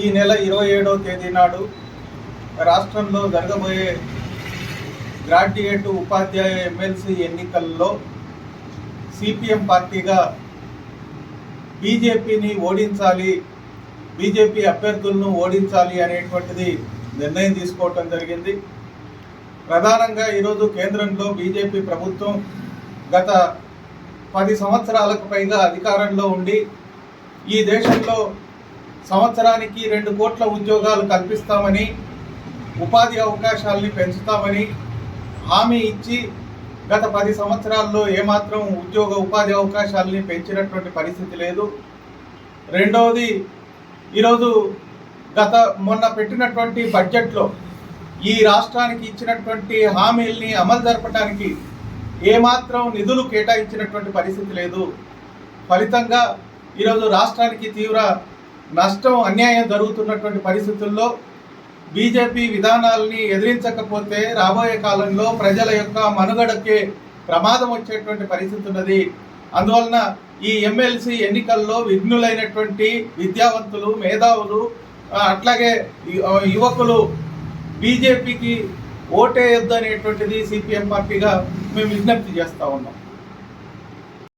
ఈ నెల ఇరవై ఏడవ తేదీ నాడు రాష్ట్రంలో జరగబోయే గ్రాడ్యుయేట్ ఉపాధ్యాయ ఎమ్మెల్సీ ఎన్నికల్లో సిపిఎం పార్టీగా బీజేపీని ఓడించాలి బీజేపీ అభ్యర్థులను ఓడించాలి అనేటువంటిది నిర్ణయం తీసుకోవటం జరిగింది. ప్రధానంగా ఈరోజు కేంద్రంలో బీజేపీ ప్రభుత్వం గత పది సంవత్సరాలకు పైగా అధికారంలో ఉండి ఈ దేశంలో సంవత్సరానికి రెండు కోట్ల ఉద్యోగాలు కల్పిస్తామని ఉపాధి అవకాశాలని పెంచుతామని హామీ ఇచ్చి గత పది సంవత్సరాల్లో ఏమాత్రం ఉద్యోగ ఉపాధి అవకాశాలని పెంచినటువంటి పరిస్థితి లేదు. రెండవది ఈరోజు గత మొన్న పెట్టినటువంటి బడ్జెట్లో ఈ రాష్ట్రానికి ఇచ్చినటువంటి హామీల్ని అమలు జరపడానికి ఏమాత్రం నిధులు కేటాయించినటువంటి పరిస్థితి లేదు. ఫలితంగా ఈరోజు రాష్ట్రానికి తీవ్ర నష్టం అన్యాయం జరుగుతున్నటువంటి పరిస్థితుల్లో బీజేపీ విధానాలని ఎదిరించకపోతే రాబోయే కాలంలో ప్రజల యొక్క మనుగడకే ప్రమాదం వచ్చేటువంటి పరిస్థితి ఉన్నది. అందువలన ఈ ఎమ్మెల్సీ ఎన్నికల్లో విఘ్నులైనటువంటి విద్యావంతులు మేధావులు అట్లాగే యువకులు బీజేపీకి ఓటేయొద్దు అనేటువంటిది సిపిఎం పార్టీగా మేము విజ్ఞప్తి చేస్తా ఉన్నాం.